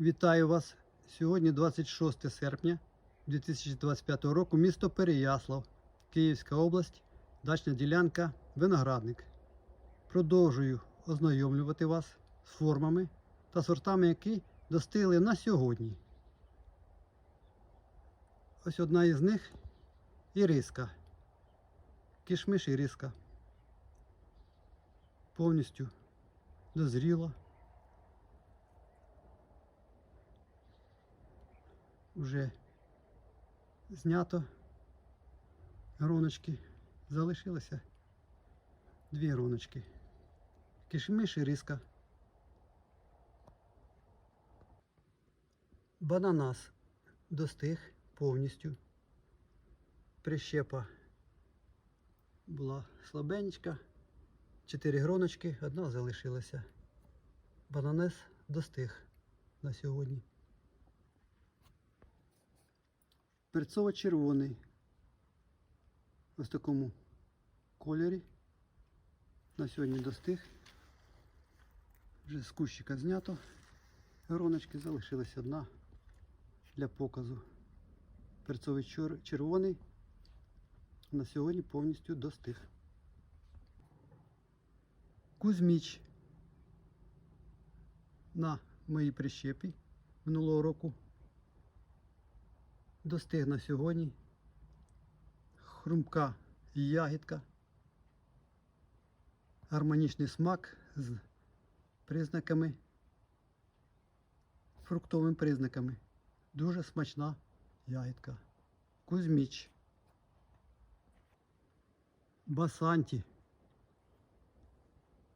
Вітаю вас! Сьогодні 26 серпня 2025 року, місто Переяслав, Київська область, дачна ділянка, виноградник. Продовжую ознайомлювати вас з формами та сортами, які достигли на сьогодні. Ось одна із них іриска. Кишмиш іриска. Повністю дозріла. Вже знято гроночки. Залишилося дві гроночки. Кишмиш і риска. Бананас достиг повністю. Прищепа була слабенечка. Чотири гроночки, одна залишилася. Бананес достиг на сьогодні. Перцово-червоний. Ось такому кольорі. На сьогодні достиг. Вже з кущика знято. Гроночки залишилась одна для показу. Перцовий червоний на сьогодні повністю достиг. Кузьміч на моїй прищепі минулого року достиг на сьогодні. Хрумка ягідка. Гармонічний смак з признаками, фруктовими признаками. Дуже смачна ягідка. Кузьміч. Басанті.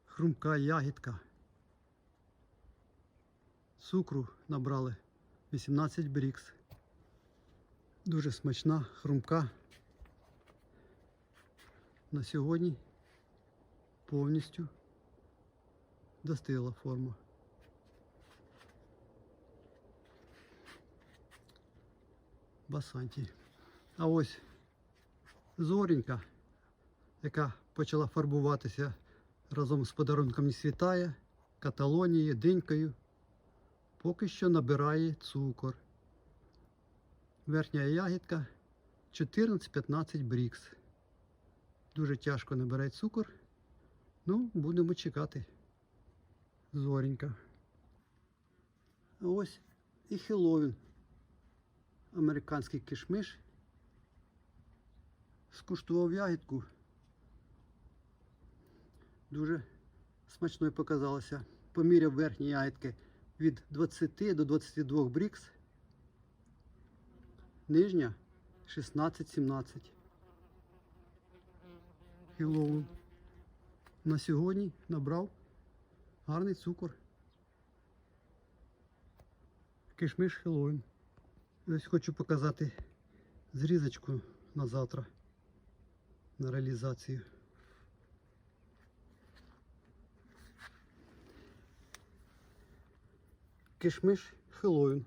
Хрумка ягідка. Цукру набрали 18 брікс. Дуже смачна, хрумка. На сьогодні повністю достигла форма. Басанті. А ось зорінька, яка почала фарбуватися разом з подарунком не каталонією, динькою, поки що набирає цукор. Верхня ягідка 14-15 брікс. Дуже тяжко набирає цукор. Ну, будемо чекати. Зоренька. А ось і Хеллоуін. Американський кишмиш. Скуштував ягідку. Дуже смачною показалося. Поміряв верхні ягідки від 20 до 22 брікс. Нижня 16-17. Хілоун. На сьогодні набрав гарний цукор. Кишмиш Хеллоуін. Ось хочу показати зрізочку на завтра на реалізацію. Кишмиш Хеллоуін.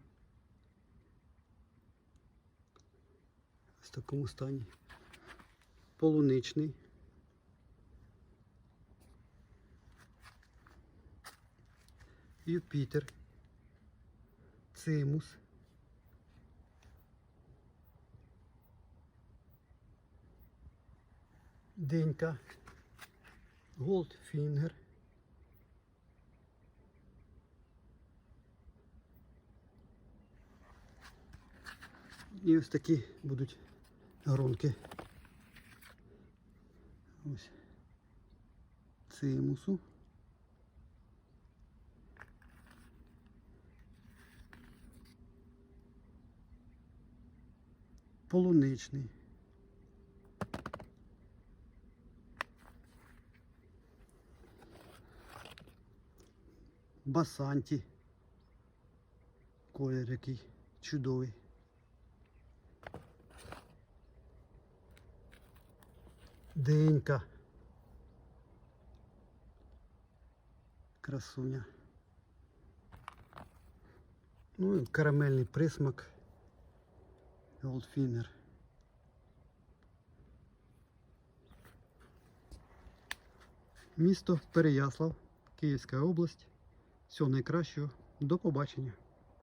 Такому стані. Полуничний. Юпітер. Цимус. Денька. Голдфінгер. І ось такі будуть гронки. Ось цимусу. Полуничний. Басанті. Колір який чудовий. Денька. Красуня. Ну і карамельний присмак. Goldfinger. Місто Переяслав, Київська область. Всього найкращого. До побачення.